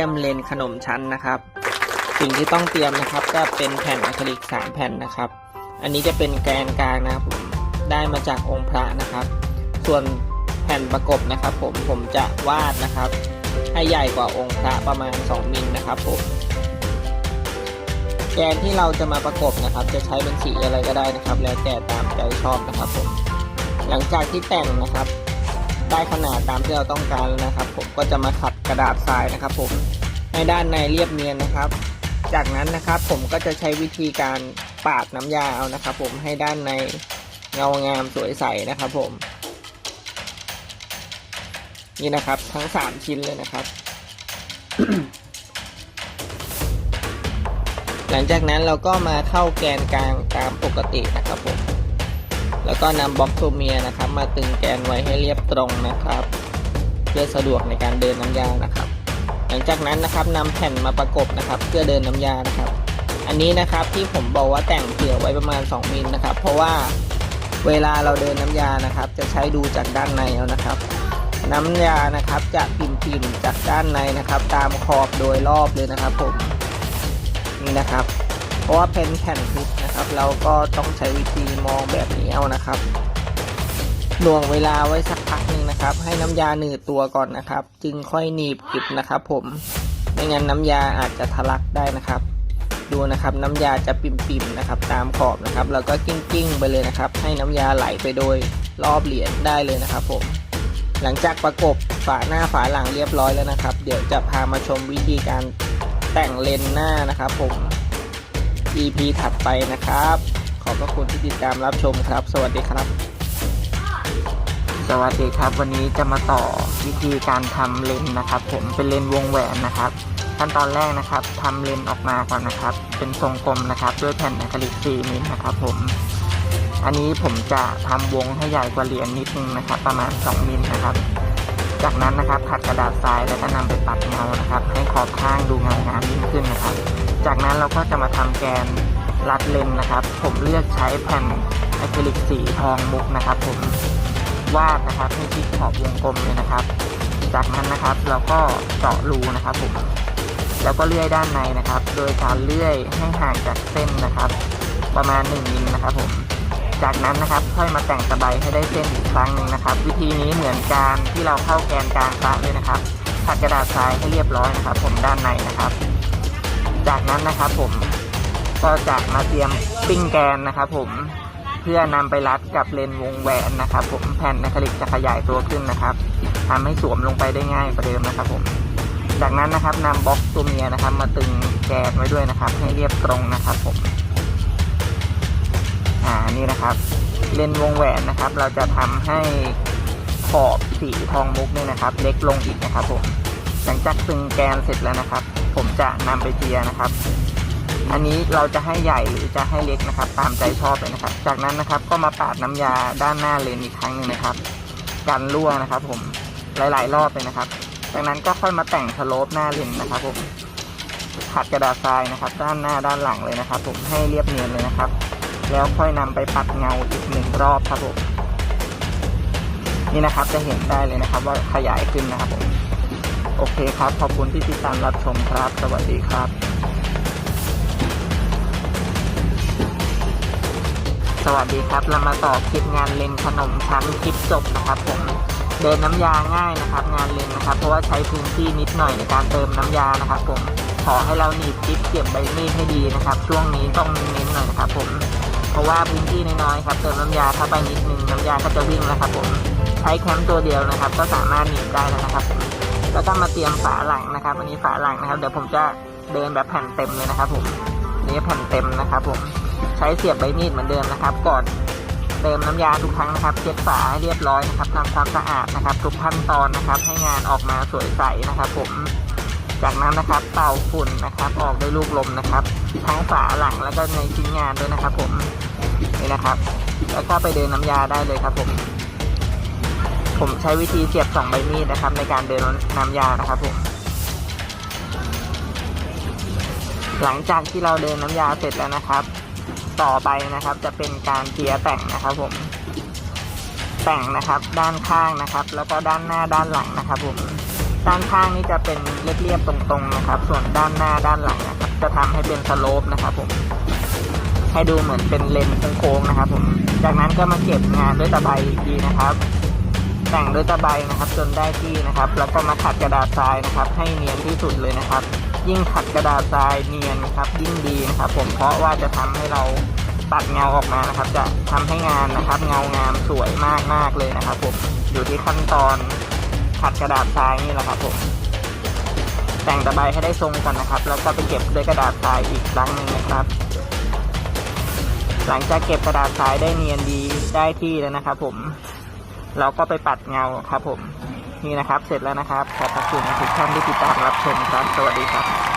ยมเลนขนมชั้นนะครับ สิ่งที่ต้องเตรียมนะครับ ก็เป็นแผ่นอะคริลิก 3 แผ่นนะครับ อันนี้จะเป็นแกนกลางนะครับผมได้มาจากองค์พระนะครับ ส่วนแผ่นประกบนะครับ ผมผมจะวาดนะครับ ให้ใหญ่กว่าองค์พระประมาณ 2 มิลนะครับผมแกนที่เราจะมาประกบนะครับ จะใช้เป็นสีอะไรก็ได้นะครับ แล้วแต่ตามใจชอบนะครับผมหลังจากที่แต่งนะครับ ได้ขนาดตามที่เราต้องการแล้วนะครับ ผมก็จะมาขัด กระดาษทรายนะครับผมให้ด้านในเรียบเนียนนะครับ จากนั้นนะครับผมก็จะใช้วิธีการปาดน้ำยาเอานะครับ ผมให้ด้านในเงางามสวยใสนะครับผม นี่นะครับทั้งสามชิ้นเลยนะครับ หลังจากนั้นเราก็มาเข้าแกนกลางตามปกตินะครับผม แล้วก็นำบล็อกตัวเมียนะครับ มาตึงแกนไว้ให้เรียบตรงนะครับ เพื่อสะดวกในการเดินน้ำยานะครับ หลังจากนั้นนะครับนำแผ่นมาประกบนะครับ เพื่อเดินน้ำยานะครับ อันนี้นะครับที่ผมบอกว่าแต่งเผื่อไว้ประมาณ 2มิลนะครับ เพราะว่าเวลาเราเดินน้ำยานะครับ จะใช้ดูจากด้านในเอานะครับ น้ำยานะครับจะปิ่มๆจากด้านในนะครับ ตามขอบโดยรอบเลยนะครับผมนี่นะครับ เพราะว่าเป็นแผ่นทึบนะครับ เราก็ต้องใช้วิธีมองแบบนี้เอานะครับ หน่วงเวลาไว้สักพักหนึ่งนะครับ ให้น้ำยาหนืดตัวก่อนนะครับ จึงค่อยหนีบกิบนะครับผมไม่งั้นน้ำยาอาจจะทะลักได้นะครับ ดูนะครับน้ำยาจะปิ่มๆนะครับ ตามขอบนะครับ แล้วก็กิ้งๆไปเลยนะครับ ให้น้ำยาไหลไปโดยรอบเหรียญได้เลยนะครับผมหลังจากประกบฝาหน้าฝาหลังเรียบร้อยแล้วนะครับ เดี๋ยวจะพามาชมวิธีการแต่งเลนหน้านะครับผม EP ถัดไปนะครับ ขอบพระคุณที่ติดตามรับชมครับ สวัสดีครับ สวัสดีครับ วันนี้จะมาต่อวิธีการทำเลนนะครับ ผมเป็นเลนวงแหวนนะครับ ขั้นตอนแรกนะครับทำเลนออกมาก่อนนะครับ เป็นทรงกลมนะครับ ด้วยแผ่นอะคริลิก4มิลนะครับ ผม อันนี้ผมจะทำวงให้ใหญ่กว่าเหรียญนิดนึงนะครับ ประมาณ 2มิลนะครับ จากนั้นนะครับขัดกระดาษทรายแล้วก็นำไปปัดเงานะครับ ให้ขอบข้างดูเงางามยิ่งขึ้นนะครับ จากนั้นเราก็จะมาทำแกนรัดเลนนะครับ ผมเลือกใช้แผ่นอะคริลิกสีทองมุกนะครับ ผม วาดนะครับให้ชิดขอบวงกลมเลยนะครับ จากนั้นนะครับเราก็เจาะรูนะครับผมแล้วก็เลื่อยด้านในนะครับ โดยการเลื่อยให้ห่างจากเส้นนะครับ ประมาณ1มิลนะครับผมจากนั้นนะครับค่อยมาแต่งตะไบให้ได้เส้นอีกครั้งหนึ่งนะครับ วิธีนี้เหมือนการที่เราเข้าแกนกลางพระเลยนะครับขัดกระดาษทรายให้เรียบร้อยนะครับ ผมด้านในนะครับ จากนั้นนะครับผมก็จะมาเตรียมปิ้งแกนนะครับผม เพื่อนำไปรัดกับเลนวงแหวนนะครับ ผมแผ่นอะคริลิกจะขยายตัวขึ้นนะครับทำให้สวมลงไปได้ง่ายกว่าเดิมนะครับ ผม จากนั้นนะครับนำบล็อกตัวเมียนะครับ มาตึงแกนไว้ด้วยนะครับ ให้เรียบตรงนะครับ ผม อ่านี่นะครับ เลนวงแหวนนะครับ เราจะทำให้ขอบสีทองมุกนี่นะครับ เล็กลงอีกนะครับ ผม หลังจากตึงแกนเสร็จแล้วนะครับ ผมจะนำไปเจียนะครับ อันนี้เราจะให้ใหญ่หรือจะให้เล็กนะครับ ตามใจชอบเลยนะครับ จากนั้นนะครับก็มาปาดน้ำยาด้านหน้าเลนอีกครั้งหนึ่งนะครับ กันรั่วนะครับ ผมหลาย ๆ รอบเลยนะครับ จากนั้นก็ค่อยมาแต่งสโลปหน้าเลนนะครับ ผมขัดกระดาษทรายนะครับ ด้านหน้าด้านหลังเลยนะครับ ผมให้เรียบเนียนเลยนะครับ แล้วค่อยนำไปปัดเงาอีกหนึ่งรอบครับผมนี่นะครับจะเห็นได้เลยนะครับ ว่าขยายขึ้นนะครับผมโอเคครับ ขอบคุณที่ติดตามรับชมครับ สวัสดีครับ วัสดีครับ เรามาต่อคลิปงานเลนขนมชั้นคลิปจบนะครับผมเดินน้ำยาง่ายนะครับ งานเลนนะครับ เพราะว่าใช้พื้นที่นิดหน่อยในการเติมน้ำยานะครับผมขอให้เราหนีบจิ๊บเก็บใบมีดให้ดีนะครับ ช่วงนี้ต้องเน้นหน่อยนะครับผมเพราะว่าพื้นที่น้อยๆครับเติมน้ำยาเข้าไปนิดนึงน้ำยาก็จะวิ่งแล้วครับผมใช้แคมตัวเดียวนะครับ ก็สามารถหนีบได้แล้วนะครับผมแล้วก็มาเตรียมฝาหลังนะครับอันนี้ฝาหลังนะครับ เดี๋ยวผมจะเดินแบบแผ่นเต็มเลยนะครับผมนี่แผ่นเต็มนะครับผม ช้เสียบใบมีดเหมือนเดิมนะครับ ก่อนเติมน้ำยาทุกครั้งนะครับ เช็ดฝาให้เรียบร้อยนะครับทำความสะอาดนะครับ ทุกขั้นตอนนะครับ ให้งานออกมาสวยใสนะครับ ผมจากนั้นนะครับเป่าฝุ่นนะครับออกด้วยลูกลมนะครับทั้งฝาหลังแล้วก็ในชิ้นงานด้วยนะครับ ผมนี่นะครับ แล้วก็ไปเดินน้ำยาได้เลยครับ ผม ผมใช้วิธีเสียบสองใบมีดนะครับ ในการเดินน้ำยานะครับ ผม หลังจากที่เราเดินน้ำยาเสร็จแล้วนะครับ ต่อไปนะครับ จะเป็นการเจียแต่งนะครับผม แต่งนะครับด้านข้างนะครับ แล้วก็ด้านหน้าด้านหลังนะครับผมด้านข้างนี่จะเป็นเรียบๆตรงๆนะครับ ส่วนด้านหน้าด้านหลังนะครับ จะทำให้เป็นสโลปนะครับผมให้ดูเหมือนเป็นเลนโค้งๆนะครับ ผม จากนั้นก็มาเก็บงานด้วยตะไบอีกทีนะครับ แต่งด้วยตะไบนะครับ จนได้ที่นะครับ แล้วก็มาขัดกระดาษทรายนะครับ ให้เนียนที่สุดเลยนะครับ ยิ่งขัดกระดาษทรายเนียนนะครับ ยิ่งดีนะครับผมเพราะว่าจะทำให้เราตัดเงาออกมานะครับ จะทำให้งานนะครับ เงางามสวยมากมากเลยนะครับผมอยู่ที่ขั้นตอนขัดกระดาษทรายนี่แหละครับผมแต่งตะไบให้ได้ทรงก่อนนะครับ แล้วก็ไปเก็บด้วยกระดาษทรายอีกครั้งหนึ่งนะครับ หลังจากเก็บกระดาษทรายได้เนียนดีได้ที่แล้วนะครับ ผม เราก็ไปปัดเงาครับผม นี่นะครับ เสร็จแล้วนะครับขอบพระคุณทุกท่านที่ติดตามรับชมครับ สวัสดีครับ